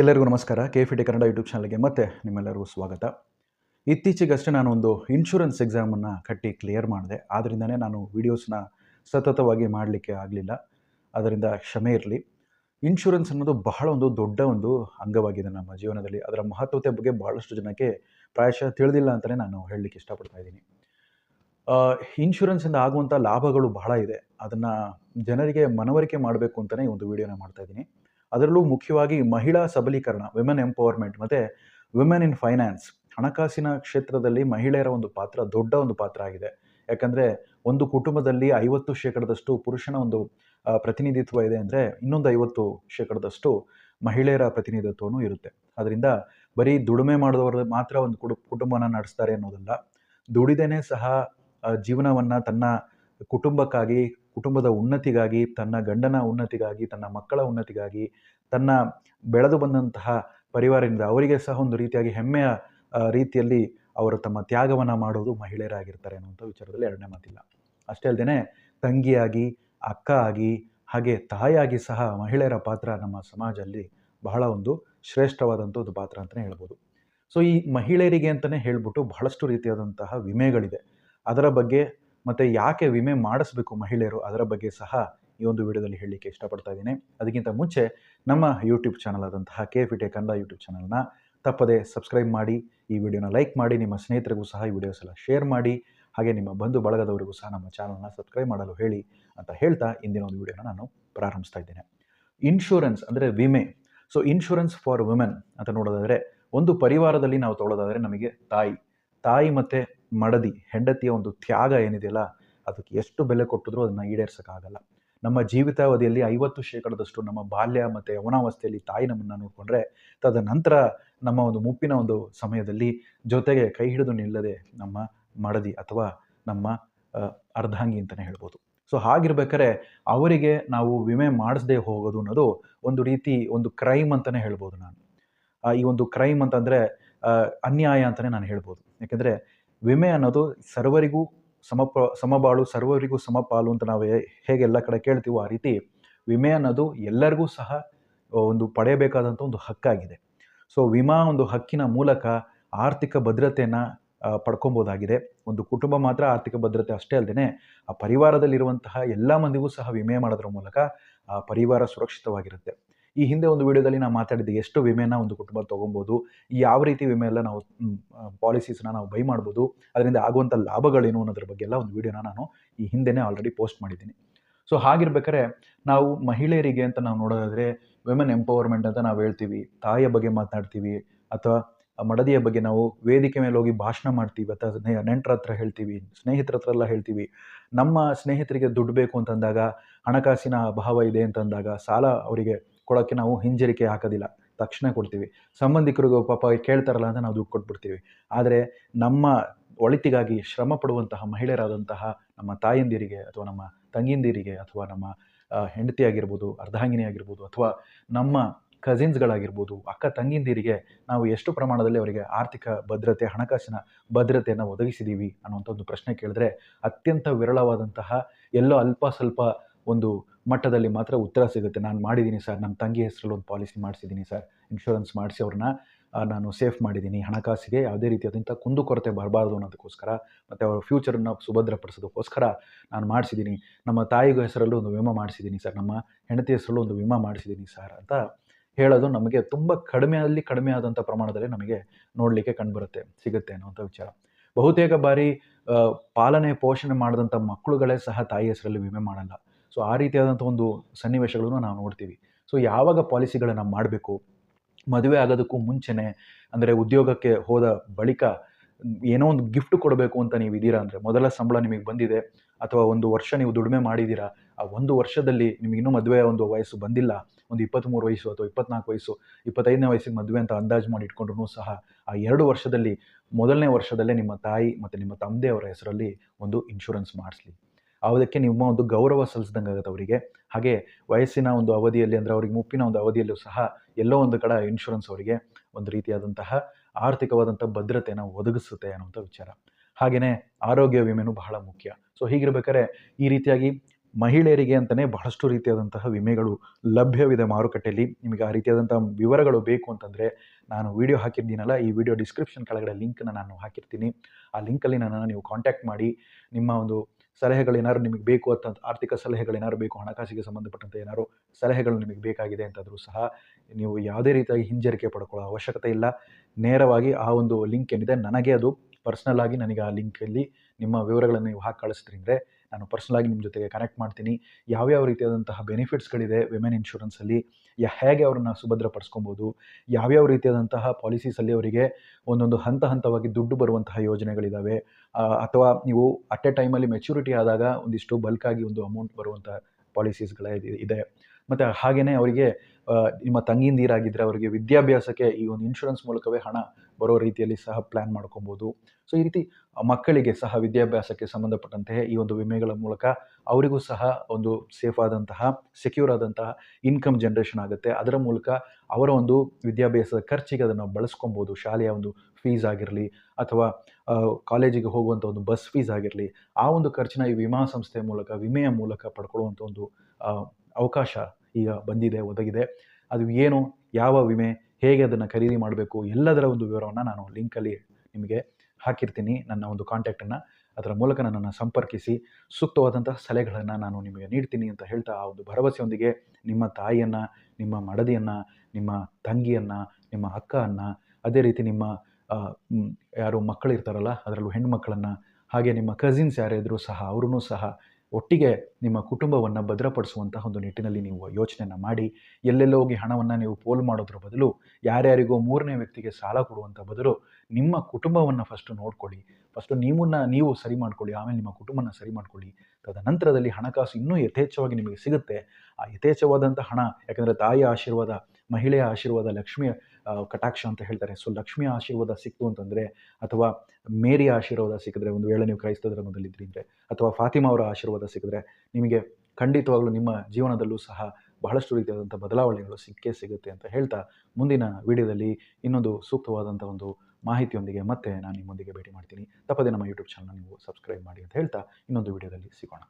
ಎಲ್ಲರಿಗೂ ನಮಸ್ಕಾರ. K F T Kannada YouTube ಚಾನಲ್ಗೆ ಮತ್ತೆ ನಿಮ್ಮೆಲ್ಲರಿಗೂ ಸ್ವಾಗತ. ಇತ್ತೀಚೆಗಷ್ಟೇ ನಾನು ಒಂದು ಇನ್ಶೂರೆನ್ಸ್ ಎಕ್ಸಾಮನ್ನು ಕಟ್ಟಿ ಕ್ಲಿಯರ್ ಮಾಡಿದೆ. ಆದ್ದರಿಂದನೇ ನಾನು ವೀಡಿಯೋಸ್ನ ಸತತವಾಗಿ ಮಾಡಲಿಕ್ಕೆ ಆಗಲಿಲ್ಲ. ಅದರಿಂದ ಕ್ಷಮೆ ಇರಲಿ. ಇನ್ಶೂರೆನ್ಸ್ ಅನ್ನೋದು ಬಹಳ ಒಂದು ದೊಡ್ಡ ಒಂದು ಅಂಗವಾಗಿದೆ ನಮ್ಮ ಜೀವನದಲ್ಲಿ. ಅದರ ಮಹತ್ವತೆ ಬಗ್ಗೆ ಭಾಳಷ್ಟು ಜನಕ್ಕೆ ಪ್ರಾಯಶಃ ತಿಳಿದಿಲ್ಲ ಅಂತಲೇ ನಾನು ಹೇಳಲಿಕ್ಕೆ ಇಷ್ಟಪಡ್ತಾ ಇದ್ದೀನಿ. ಇನ್ಶೂರೆನ್ಸಿಂದ ಆಗುವಂಥ ಲಾಭಗಳು ಬಹಳ ಇದೆ. ಅದನ್ನು ಜನರಿಗೆ ಮನವರಿಕೆ ಮಾಡಬೇಕು ಅಂತಲೇ ಈ ಒಂದು ವಿಡಿಯೋನ ಮಾಡ್ತಾ ಇದ್ದೀನಿ. ಅದರಲ್ಲೂ ಮುಖ್ಯವಾಗಿ ಮಹಿಳಾ ಸಬಲೀಕರಣ ವಿಮೆನ್ ಎಂಪವರ್ಮೆಂಟ್ ಮತ್ತು ವಿಮೆನ್ ಇನ್ ಫೈನಾನ್ಸ್ ಹಣಕಾಸಿನ ಕ್ಷೇತ್ರದಲ್ಲಿ ಮಹಿಳೆಯರ ಒಂದು ಪಾತ್ರ ದೊಡ್ಡ ಒಂದು ಪಾತ್ರ ಆಗಿದೆ. ಯಾಕಂದರೆ ಒಂದು ಕುಟುಂಬದಲ್ಲಿ ಐವತ್ತು ಶೇಕಡದಷ್ಟು ಪುರುಷನ ಒಂದು ಪ್ರತಿನಿಧಿತ್ವ ಇದೆ ಅಂದರೆ ಇನ್ನೊಂದು ಐವತ್ತು ಶೇಕಡದಷ್ಟು ಮಹಿಳೆಯರ ಪ್ರತಿನಿಧಿತ್ವವೂ ಇರುತ್ತೆ. ಅದರಿಂದ ಬರೀ ದುಡಿಮೆ ಮಾಡಿದವರು ಮಾತ್ರ ಒಂದು ಕುಟು ಕುಟುಂಬನ ನಡೆಸ್ತಾರೆ ಅನ್ನೋದಲ್ಲ. ದುಡಿದೇನೆ ಸಹ ಜೀವನವನ್ನು ತನ್ನ ಕುಟುಂಬಕ್ಕಾಗಿ ಕುಟುಂಬದ ಉನ್ನತಿಗಾಗಿ, ತನ್ನ ಗಂಡನ ಉನ್ನತಿಗಾಗಿ, ತನ್ನ ಮಕ್ಕಳ ಉನ್ನತಿಗಾಗಿ, ತನ್ನ ಬೆಳೆದು ಬಂದಂತಹ ಪರಿವಾರದಿಂದ ಅವರಿಗೆ ಸಹ ಒಂದು ರೀತಿಯಾಗಿ ಹೆಮ್ಮೆಯ ರೀತಿಯಲ್ಲಿ ಅವರು ತಮ್ಮ ತ್ಯಾಗವನ್ನು ಮಾಡೋದು ಮಹಿಳೆಯರಾಗಿರ್ತಾರೆ ಅನ್ನುವಂಥ ವಿಚಾರದಲ್ಲಿ ಎರಡನೇ ಮಾತಿಲ್ಲ. ಅಷ್ಟೇ ಅಲ್ಲದೆ ತಂಗಿಯಾಗಿ, ಅಕ್ಕ ಆಗಿ, ಹಾಗೆ ತಾಯಿಯಾಗಿ ಸಹ ಮಹಿಳೆಯರ ಪಾತ್ರ ನಮ್ಮ ಸಮಾಜದಲ್ಲಿ ಬಹಳ ಒಂದು ಶ್ರೇಷ್ಠವಾದಂಥ ಒಂದು ಪಾತ್ರ ಅಂತಲೇ ಹೇಳ್ಬೋದು. ಸೊ, ಈ ಮಹಿಳೆಯರಿಗೆ ಅಂತಲೇ ಹೇಳ್ಬಿಟ್ಟು ಬಹಳಷ್ಟು ರೀತಿಯಾದಂತಹ ವಿಮೆಗಳಿದೆ. ಅದರ ಬಗ್ಗೆ ಮತ್ತು ಯಾಕೆ ವಿಮೆ ಮಾಡಿಸ್ಬೇಕು ಮಹಿಳೆಯರು ಅದರ ಬಗ್ಗೆ ಸಹ ಈ ಒಂದು ವಿಡಿಯೋದಲ್ಲಿ ಹೇಳಲಿಕ್ಕೆ ಇಷ್ಟಪಡ್ತಾ ಇದ್ದೀನಿ. ಅದಕ್ಕಿಂತ ಮುಂಚೆ ನಮ್ಮ ಯೂಟ್ಯೂಬ್ ಚಾನಲ್ ಆದಂತಹ K F T Kannada YouTube ಚಾನಲ್ನ ತಪ್ಪದೆ ಸಬ್ಸ್ಕ್ರೈಬ್ ಮಾಡಿ, ಈ ವಿಡಿಯೋನ ಲೈಕ್ ಮಾಡಿ, ನಿಮ್ಮ ಸ್ನೇಹಿತರಿಗೂ ಸಹ ಈ ವಿಡಿಯೋಸ್ ಎಲ್ಲ ಶೇರ್ ಮಾಡಿ, ಹಾಗೆ ನಿಮ್ಮ ಬಂಧು ಬಳಗದವರಿಗೂ ಸಹ ನಮ್ಮ ಚಾನಲ್ನ ಸಬ್ಸ್ಕ್ರೈಬ್ ಮಾಡಲು ಹೇಳಿ ಅಂತ ಹೇಳ್ತಾ ಇಂದಿನ ಒಂದು ವಿಡಿಯೋನ ನಾನು ಪ್ರಾರಂಭಿಸ್ತಾ ಇದ್ದೇನೆ. ಇನ್ಶೂರೆನ್ಸ್ ಅಂದರೆ ವಿಮೆ. ಸೊ ಇನ್ಶೂರೆನ್ಸ್ ಫಾರ್ ವುಮೆನ್ ಅಂತ ನೋಡೋದಾದರೆ ಒಂದು ಪರಿವಾರದಲ್ಲಿ ನಾವು ತೊಗೊಳೋದಾದರೆ ನಮಗೆ ತಾಯಿ ತಾಯಿ ಮತ್ತು ಮಡದಿ, ಹೆಂಡತಿಯ ಒಂದು ತ್ಯಾಗ ಏನಿದೆಯಲ್ಲ, ಅದಕ್ಕೆ ಎಷ್ಟು ಬೆಲೆ ಕೊಟ್ಟಿದ್ರೂ ಅದನ್ನು ಈಡೇರ್ಸೋಕ್ಕಾಗಲ್ಲ. ನಮ್ಮ ಜೀವಿತಾವಧಿಯಲ್ಲಿ ಐವತ್ತು ಶೇಕಡದಷ್ಟು ನಮ್ಮ ಬಾಲ್ಯ ಮತ್ತು ಯೌವನಾವಸ್ಥೆಯಲ್ಲಿ ತಾಯಿ ನಮ್ಮನ್ನು ನೋಡಿಕೊಂಡ್ರೆ, ತದನಂತರ ನಮ್ಮ ಒಂದು ಮುಪ್ಪಿನ ಒಂದು ಸಮಯದಲ್ಲಿ ಜೊತೆಗೆ ಕೈ ಹಿಡಿದು ನಿಲ್ಲದೆ ನಮ್ಮ ಮಡದಿ ಅಥವಾ ನಮ್ಮ ಅರ್ಧಾಂಗಿ ಅಂತಲೇ ಹೇಳ್ಬೋದು. ಸೊ ಹಾಗಿರ್ಬೇಕಾದ್ರೆ ಅವರಿಗೆ ನಾವು ವಿಮೆ ಮಾಡಿಸದೆ ಹೋಗೋದು ಅನ್ನೋದು ಒಂದು ರೀತಿ ಒಂದು ಕ್ರೈಮ್ ಅಂತಲೇ ಹೇಳ್ಬೋದು ನಾನು. ಈ ಒಂದು ಕ್ರೈಮ್ ಅಂತಂದರೆ ಅನ್ಯಾಯ ಅಂತಲೇ ನಾನು ಹೇಳ್ಬೋದು. ಯಾಕೆಂದರೆ ವಿಮೆ ಅನ್ನೋದು ಸರ್ವರಿಗೂ ಸಮ ಸಮಬಾಳು, ಸರ್ವರಿಗೂ ಸಮಪಾಲು ಅಂತ ನಾವು ಹೇಗೆ ಎಲ್ಲ ಕಡೆ ಕೇಳ್ತೀವೋ ಆ ರೀತಿ ವಿಮೆ ಅನ್ನೋದು ಎಲ್ಲರಿಗೂ ಸಹ ಒಂದು ಪಡೆಯಬೇಕಾದಂಥ ಒಂದು ಹಕ್ಕಾಗಿದೆ. ಸೊ, ವಿಮಾ ಒಂದು ಹಕ್ಕಿನ ಮೂಲಕ ಆರ್ಥಿಕ ಭದ್ರತೆಯನ್ನು ಪಡ್ಕೊಬೋದಾಗಿದೆ. ಒಂದು ಕುಟುಂಬ ಮಾತ್ರ ಆರ್ಥಿಕ ಭದ್ರತೆ ಅಷ್ಟೇ ಅಲ್ಲದೆ ಆ ಪರಿವಾರದಲ್ಲಿರುವಂತಹ ಎಲ್ಲ ಮಂದಿಗೂ ಸಹ ವಿಮೆ ಮಾಡೋದ್ರ ಮೂಲಕ ಆ ಪರಿವಾರ ಸುರಕ್ಷಿತವಾಗಿರುತ್ತೆ. ಈ ಹಿಂದೆ ಒಂದು ವಿಡಿಯೋದಲ್ಲಿ ನಾವು ಮಾತಾಡಿದ್ದೆ ಎಷ್ಟು ವಿಮೆನ ಒಂದು ಕುಟುಂಬ ತೊಗೊಬೋದು ಯಾವ ರೀತಿ ವಿಮೆ ಎಲ್ಲ ನಾವು ಪಾಲಿಸೀಸ್ನ ನಾವು ಬೈ ಮಾಡ್ಬೋದು, ಅದರಿಂದ ಆಗುವಂಥ ಲಾಭಗಳೇನು ಅನ್ನೋದ್ರ ಬಗ್ಗೆ ಎಲ್ಲ ಒಂದು ವಿಡಿಯೋನ ನಾನು ಈ ಹಿಂದೆನೇ ಆಲ್ರೆಡಿ ಪೋಸ್ಟ್ ಮಾಡಿದ್ದೀನಿ. ಸೊ ಹಾಗಿರ್ಬೇಕಾದ್ರೆ ನಾವು ಮಹಿಳೆಯರಿಗೆ ಅಂತ ನಾವು ನೋಡೋದಾದರೆ ವಿಮೆನ್ ಎಂಪವರ್ಮೆಂಟ್ ಅಂತ ನಾವು ಹೇಳ್ತೀವಿ, ತಾಯಿಯ ಬಗ್ಗೆ ಮಾತನಾಡ್ತೀವಿ, ಅಥವಾ ಮಡದಿಯ ಬಗ್ಗೆ ನಾವು ವೇದಿಕೆ ಮೇಲೆ ಹೋಗಿ ಭಾಷಣ ಮಾಡ್ತೀವಿ, ಅಥವಾ ನೆಂಟರ ಹತ್ರ ಹೇಳ್ತೀವಿ, ಸ್ನೇಹಿತರ ಹತ್ರ ಎಲ್ಲ ಹೇಳ್ತೀವಿ, ನಮ್ಮ ಸ್ನೇಹಿತರಿಗೆ ದುಡ್ಡು ಬೇಕು ಅಂತಂದಾಗ, ಹಣಕಾಸಿನ ಅಭಾವ ಇದೆ ಅಂತಂದಾಗ ಸಾಲ ಅವರಿಗೆ ಕೊಡೋಕ್ಕೆ ನಾವು ಹಿಂಜರಿಕೆ ಹಾಕೋದಿಲ್ಲ. ತಕ್ಷಣ ಕೊಡ್ತೀವಿ. ಸಂಬಂಧಿಕರಿಗೂ ಪಾಪ ಕೇಳ್ತಾರಲ್ಲ ಅಂತ ನಾವು ದುಡ್ಡು ಕೊಟ್ಬಿಡ್ತೀವಿ. ಆದರೆ ನಮ್ಮ ಒಳಿತಿಗಾಗಿ ಶ್ರಮ ಪಡುವಂತಹ ಮಹಿಳೆಯರಾದಂತಹ ನಮ್ಮ ತಾಯಂದಿರಿಗೆ ಅಥವಾ ನಮ್ಮ ತಂಗಿಂದಿರಿಗೆ ಅಥವಾ ನಮ್ಮ ಹೆಂಡತಿ ಆಗಿರ್ಬೋದು ಅರ್ಧಾಂಗಿನಿ ಆಗಿರ್ಬೋದು ಅಥವಾ ನಮ್ಮ ಕಸಿನ್ಸ್ಗಳಾಗಿರ್ಬೋದು ಅಕ್ಕ ತಂಗಿಂದಿರಿಗೆ ನಾವು ಎಷ್ಟು ಪ್ರಮಾಣದಲ್ಲಿ ಅವರಿಗೆ ಆರ್ಥಿಕ ಭದ್ರತೆ, ಹಣಕಾಸಿನ ಭದ್ರತೆಯನ್ನು ಒದಗಿಸಿದ್ದೀವಿ ಅನ್ನುವಂಥ ಒಂದು ಪ್ರಶ್ನೆ ಕೇಳಿದ್ರೆ ಅತ್ಯಂತ ವಿರಳವಾದಂತಹ ಎಲ್ಲೋ ಅಲ್ಪ ಸ್ವಲ್ಪ ಒಂದು ಮಟ್ಟದಲ್ಲಿ ಮಾತ್ರ ಉತ್ತರ ಸಿಗುತ್ತೆ. ನಾನು ಮಾಡಿದ್ದೀನಿ ಸರ್. ನಮ್ಮ ತಂಗಿ ಹೆಸರಲ್ಲಿ ಒಂದು ಪಾಲಿಸಿ ಮಾಡಿಸಿದ್ದೀನಿ ಸರ್. ಇನ್ಶೂರೆನ್ಸ್ ಮಾಡಿಸಿ ಅವ್ರನ್ನ ನಾನು ಸೇಫ್ ಮಾಡಿದ್ದೀನಿ. ಹಣಕಾಸಿಗೆ ಯಾವುದೇ ರೀತಿಯಾದಂಥ ಕುಂದುಕೊರತೆ ಬರಬಾರ್ದು ಅನ್ನೋದಕ್ಕೋಸ್ಕರ ಮತ್ತು ಅವರ ಫ್ಯೂಚರನ್ನು ಸುಭದ್ರಪಡಿಸೋದಕ್ಕೋಸ್ಕರ ನಾನು ಮಾಡಿಸಿದ್ದೀನಿ. ನಮ್ಮ ತಾಯಿಗೂ ಹೆಸರಲ್ಲೂ ಒಂದು ವಿಮಾ ಮಾಡಿಸಿದ್ದೀನಿ ಸರ್. ನಮ್ಮ ಹೆಂಡತಿ ಹೆಸರಲ್ಲೂ ಒಂದು ವಿಮಾ ಮಾಡಿಸಿದ್ದೀನಿ ಸರ್ ಅಂತ ಹೇಳೋದು ನಮಗೆ ತುಂಬ ಕಡಿಮೆಯಲ್ಲಿ ಕಡಿಮೆ ಆದಂಥ ಪ್ರಮಾಣದಲ್ಲಿ ನಮಗೆ ನೋಡಲಿಕ್ಕೆ ಕಂಡುಬರುತ್ತೆ ಸಿಗುತ್ತೆ ಅನ್ನೋಂಥ ವಿಚಾರ. ಬಹುತೇಕ ಬಾರಿ ಪಾಲನೆ ಪೋಷಣೆ ಮಾಡಿದಂಥ ಮಕ್ಕಳುಗಳೇ ಸಹ ತಾಯಿ ಹೆಸರಲ್ಲಿ ವಿಮೆ ಮಾಡಲ್ಲ. ಸೊ ಆ ರೀತಿಯಾದಂಥ ಒಂದು ಸನ್ನಿವೇಶಗಳನ್ನು ನಾವು ನೋಡ್ತೀವಿ. ಸೊ ಯಾವಾಗ ಪಾಲಿಸಿಗಳನ್ನು ಮಾಡಬೇಕು? ಮದುವೆ ಆಗೋದಕ್ಕೂ ಮುಂಚೆನೇ, ಅಂದರೆ ಉದ್ಯೋಗಕ್ಕೆ ಹೋದ ಬಳಿಕ ಏನೋ ಒಂದು ಗಿಫ್ಟ್ ಕೊಡಬೇಕು ಅಂತ ನೀವು ಇದ್ದೀರಾ? ಅಂದರೆ ಮೊದಲ ಸಂಬಳ ನಿಮಗೆ ಬಂದಿದೆ, ಅಥವಾ ಒಂದು ವರ್ಷ ನೀವು ದುಡಿಮೆ ಮಾಡಿದ್ದೀರಾ? ಆ ಒಂದು ವರ್ಷದಲ್ಲಿ ನಿಮಗೆ ಇನ್ನೂ ಮದುವೆ ಒಂದು ವಯಸ್ಸು ಬಂದಿಲ್ಲ. ಒಂದು ಇಪ್ಪತ್ತ್ಮೂರು ವಯಸ್ಸು ಅಥವಾ ಇಪ್ಪತ್ನಾಲ್ಕು ವಯಸ್ಸು, ಇಪ್ಪತ್ತೈದನೇ ವಯಸ್ಸಿಗೆ ಮದುವೆ ಅಂತ ಅಂದಾಜು ಮಾಡಿ ಇಟ್ಕೊಂಡ್ರು ಸಹ, ಆ ಎರಡು ವರ್ಷದಲ್ಲಿ, ಮೊದಲನೇ ವರ್ಷದಲ್ಲೇ ನಿಮ್ಮ ತಾಯಿ ಮತ್ತು ನಿಮ್ಮ ತಂದೆಯವರ ಹೆಸರಲ್ಲಿ ಒಂದು ಇನ್ಶೂರೆನ್ಸ್ ಮಾಡಿಸ್ಲಿ. ಅದಕ್ಕೆ ನಿಮ್ಮ ಒಂದು ಗೌರವ ಸಲ್ಲಿಸ್ದಂಗೆ ಆಗುತ್ತೆ ಅವರಿಗೆ. ಹಾಗೆ ವಯಸ್ಸಿನ ಒಂದು ಅವಧಿಯಲ್ಲಿ ಅಂದರೆ ಅವ್ರಿಗೆ ಮುಪ್ಪಿನ ಒಂದು ಅವಧಿಯಲ್ಲೂ ಸಹ ಎಲ್ಲೋ ಒಂದು ಕಡೆ ಇನ್ಶೂರೆನ್ಸ್ ಅವರಿಗೆ ಒಂದು ರೀತಿಯಾದಂತಹ ಆರ್ಥಿಕವಾದಂಥ ಭದ್ರತೆಯನ್ನು ಒದಗಿಸುತ್ತೆ ಅನ್ನುವಂಥ ವಿಚಾರ. ಹಾಗೆಯೇ ಆರೋಗ್ಯ ವಿಮೆನೂ ಬಹಳ ಮುಖ್ಯ. ಸೊ ಹೀಗಿರ್ಬೇಕಾದ್ರೆ ಈ ರೀತಿಯಾಗಿ ಮಹಿಳೆಯರಿಗೆ ಅಂತಲೇ ಬಹಳಷ್ಟು ರೀತಿಯಾದಂತಹ ವಿಮೆಗಳು ಲಭ್ಯವಿದೆ ಮಾರುಕಟ್ಟೆಯಲ್ಲಿ. ನಿಮಗೆ ಆ ರೀತಿಯಾದಂಥ ವಿವರಗಳು ಬೇಕು ಅಂತಂದರೆ ನಾನು ವಿಡಿಯೋ ಹಾಕಿದ್ದೀನಲ್ಲ ಈ ವಿಡಿಯೋ ಡಿಸ್ಕ್ರಿಪ್ಷನ್ ಕೆಳಗಡೆ ಲಿಂಕನ್ನು ನಾನು ಹಾಕಿರ್ತೀನಿ. ಆ ಲಿಂಕಲ್ಲಿ ನನ್ನನ್ನು ನೀವು ಕಾಂಟ್ಯಾಕ್ಟ್ ಮಾಡಿ, ನಿಮ್ಮ ಒಂದು ಸಲಹೆಗಳೇನಾದ್ರು ನಿಮಗೆ ಬೇಕು ಅಂತ ಆರ್ಥಿಕ ಸಲಹೆಗಳು ಸಲಹೆಗಳೇನಾದ್ರು ಬೇಕು, ಹಣಕಾಸಿಗೆ ಸಂಬಂಧಪಟ್ಟಂತೆ ಏನಾದ್ರು ಸಲಹೆಗಳು ನಿಮಗೆ ಬೇಕಾಗಿದೆ ಅಂತಾದರೂ ಸಹ ನೀವು ಯಾವುದೇ ರೀತಿಯಾಗಿ ಹಿಂಜರಿಕೆ ಪಡ್ಕೊಳ್ಳೋ ಅವಶ್ಯಕತೆ ಇಲ್ಲ. ನೇರವಾಗಿ ಆ ಒಂದು ಲಿಂಕ್ ಏನಿದೆ, ನನಗೆ ಅದು ಪರ್ಸ್ನಲ್ ಆಗಿ ನನಗೆ ಆ ಲಿಂಕಲ್ಲಿ ನಿಮ್ಮ ವಿವರಗಳನ್ನು ನೀವು ಹಾಕಿ ಕಳಿಸ್ತಿದ್ರೆ ನಾನು ಪರ್ಸ್ನಲಾಗಿ ನಿಮ್ಮ ಜೊತೆಗೆ ಕನೆಕ್ಟ್ ಮಾಡ್ತೀನಿ. ಯಾವ್ಯಾವ ರೀತಿಯಾದಂತಹ ಬೆನಿಫಿಟ್ಸ್ಗಳಿದೆ ವಿಮೆನ್ ಇನ್ಶೂರೆನ್ಸಲ್ಲಿ ಯಾ ಹೇಗೆ ಅವ್ರನ್ನ ಸುಭದ್ರಪಡಿಸ್ಕೊಬೋದು? ಯಾವ್ಯಾವ ರೀತಿಯಾದಂತಹ ಪಾಲಿಸೀಸಲ್ಲಿ ಅವರಿಗೆ ಒಂದೊಂದು ಹಂತ ಹಂತವಾಗಿ ದುಡ್ಡು ಬರುವಂತಹ ಯೋಜನೆಗಳಿದ್ದಾವೆ ಅಥವಾ ನೀವು ಅಟ್ ಎ ಟೈಮಲ್ಲಿ ಮೆಚುರಿಟಿ ಆದಾಗ ಒಂದಿಷ್ಟು ಬಲ್ಕಾಗಿ ಒಂದು ಅಮೌಂಟ್ ಬರುವಂಥ ಪಾಲಿಸೀಸ್ಗಳೇ ಇದೆ. ಮತ್ತು ಹಾಗೆಯೇ ಅವರಿಗೆ ನಿಮ್ಮ ತಂಗಿಂದಿರಾಗಿದ್ದರೆ ಅವರಿಗೆ ವಿದ್ಯಾಭ್ಯಾಸಕ್ಕೆ ಈ ಒಂದು ಇನ್ಶೂರೆನ್ಸ್ ಮೂಲಕವೇ ಹಣ ಬರೋ ರೀತಿಯಲ್ಲಿ ಸಹ ಪ್ಲ್ಯಾನ್ ಮಾಡ್ಕೊಬೋದು. ಸೊ ಈ ರೀತಿ ಮಕ್ಕಳಿಗೆ ಸಹ ವಿದ್ಯಾಭ್ಯಾಸಕ್ಕೆ ಸಂಬಂಧಪಟ್ಟಂತೆ ಈ ಒಂದು ವಿಮೆಗಳ ಮೂಲಕ ಅವರಿಗೂ ಸಹ ಒಂದು ಸೇಫ್ ಆದಂತಹ ಸೆಕ್ಯೂರ್ ಆದಂತಹ ಇನ್ಕಮ್ ಜನ್ರೇಷನ್ ಆಗುತ್ತೆ. ಅದರ ಮೂಲಕ ಅವರ ಒಂದು ವಿದ್ಯಾಭ್ಯಾಸದ ಖರ್ಚಿಗೆ ಅದನ್ನು ಬಳಸ್ಕೊಬೋದು. ಶಾಲೆಯ ಒಂದು ಫೀಸ್ ಆಗಿರಲಿ ಅಥವಾ ಕಾಲೇಜಿಗೆ ಹೋಗುವಂಥ ಒಂದು ಬಸ್ ಫೀಸ್ ಆಗಿರಲಿ, ಆ ಒಂದು ಖರ್ಚನ್ನ ಈ ವಿಮಾ ಸಂಸ್ಥೆಯ ಮೂಲಕ, ವಿಮೆಯ ಮೂಲಕ ಪಡ್ಕೊಳ್ಳುವಂಥ ಒಂದು ಅವಕಾಶ ಈಗ ಬಂದಿದೆ, ಒದಗಿದೆ. ಅದು ಏನು, ಯಾವ ವಿಮೆ, ಹೇಗೆ ಅದನ್ನು ಖರೀದಿ ಮಾಡಬೇಕು, ಎಲ್ಲದರ ಒಂದು ವಿವರವನ್ನು ನಾನು ಲಿಂಕಲ್ಲಿ ನಿಮಗೆ ಹಾಕಿರ್ತೀನಿ. ನನ್ನ ಒಂದು ಕಾಂಟ್ಯಾಕ್ಟನ್ನು ಅದರ ಮೂಲಕ ನನ್ನನ್ನು ಸಂಪರ್ಕಿಸಿ ಸೂಕ್ತವಾದಂಥ ಸಲಹೆಗಳನ್ನು ನಾನು ನಿಮಗೆ ನೀಡ್ತೀನಿ ಅಂತ ಹೇಳ್ತಾ ಆ ಒಂದು ಭರವಸೆಯೊಂದಿಗೆ ನಿಮ್ಮ ತಾಯಿಯನ್ನು, ನಿಮ್ಮ ಮಡದಿಯನ್ನು, ನಿಮ್ಮ ತಂಗಿಯನ್ನು, ನಿಮ್ಮ ಅಕ್ಕನ್ನು, ಅದೇ ರೀತಿ ನಿಮ್ಮ ಯಾರು ಮಕ್ಕಳು ಇರ್ತಾರಲ್ಲ ಅದರಲ್ಲೂ ಹೆಣ್ಮಕ್ಕಳನ್ನು ಹಾಗೆ ನಿಮ್ಮ ಕಸಿನ್ಸ್ ಯಾರಿದ್ರು ಸಹ ಅವ್ರೂ ಸಹ ಒಟ್ಟಿಗೆ ನಿಮ್ಮ ಕುಟುಂಬವನ್ನು ಭದ್ರಪಡಿಸುವಂತಹ ಒಂದು ನಿಟ್ಟಿನಲ್ಲಿ ನೀವು ಯೋಚನೆಯನ್ನು ಮಾಡಿ, ಎಲ್ಲೆಲ್ಲೋ ಹೋಗಿ ಹಣವನ್ನು ನೀವು ಪೋಲ್ ಮಾಡೋದ್ರ ಬದಲು, ಯಾರ್ಯಾರಿಗೋ ಮೂರನೇ ವ್ಯಕ್ತಿಗೆ ಸಾಲ ಕೊಡುವಂಥ ಬದಲು ನಿಮ್ಮ ಕುಟುಂಬವನ್ನು ಫಸ್ಟು ನೋಡ್ಕೊಳ್ಳಿ. ಫಸ್ಟು ನೀವನ್ನ ನೀವು ಸರಿ ಮಾಡ್ಕೊಳ್ಳಿ, ಆಮೇಲೆ ನಿಮ್ಮ ಕುಟುಂಬನ ಸರಿ ಮಾಡ್ಕೊಳ್ಳಿ. ತದನಂತರದಲ್ಲಿ ಹಣಕಾಸು ಇನ್ನೂ ಯಥೇಚ್ಛವಾಗಿ ನಿಮಗೆ ಸಿಗುತ್ತೆ. ಆ ಯಥೇಚ್ಛವಾದಂಥ ಹಣ, ಯಾಕಂದರೆ ತಾಯಿಯ ಆಶೀರ್ವಾದ ಮಹಿಳೆಯ ಆಶೀರ್ವಾದ, ಲಕ್ಷ್ಮಿಯ ಕಟಾಕ್ಷ ಅಂತ ಹೇಳ್ತಾರೆ. ಸೊ ಲಕ್ಷ್ಮಿಯ ಆಶೀರ್ವಾದ ಸಿಕ್ತು ಅಂತಂದರೆ, ಅಥವಾ ಮೇರಿಯ ಆಶೀರ್ವಾದ ಸಿಕ್ಕಿದ್ರೆ, ಒಂದು ವೇಳೆ ನೀವು ಕ್ರೈಸ್ತ ಧರ್ಮದಲ್ಲಿದ್ದರೆ ಅಥವಾ ಫಾತಿಮಾ ಅವರ ಆಶೀರ್ವಾದ ಸಿಕ್ಕಿದ್ರೆ, ನಿಮಗೆ ಖಂಡಿತವಾಗ್ಲೂ ನಿಮ್ಮ ಜೀವನದಲ್ಲೂ ಸಹ ಬಹಳಷ್ಟು ರೀತಿಯಾದಂಥ ಬದಲಾವಣೆಗಳು ಸಿಕ್ಕೇ ಸಿಗುತ್ತೆ ಅಂತ ಹೇಳ್ತಾ ಮುಂದಿನ ವಿಡಿಯೋದಲ್ಲಿ ಇನ್ನೊಂದು ಸೂಕ್ತವಾದಂಥ ಒಂದು ಮಾಹಿತಿಯೊಂದಿಗೆ ಮತ್ತೆ ನಾನು ನಿಮ್ಮೊಂದಿಗೆ ಭೇಟಿ ಮಾಡ್ತೀನಿ. ತಪ್ಪದೆ ನಮ್ಮ ಯೂಟ್ಯೂಬ್ ಚಾನಲ್ ನೀವು ಸಬ್ಸ್ಕ್ರೈಬ್ ಮಾಡಿ ಅಂತ ಹೇಳ್ತಾ ಇನ್ನೊಂದು ವಿಡಿಯೋದಲ್ಲಿ ಸಿಗೋಣ.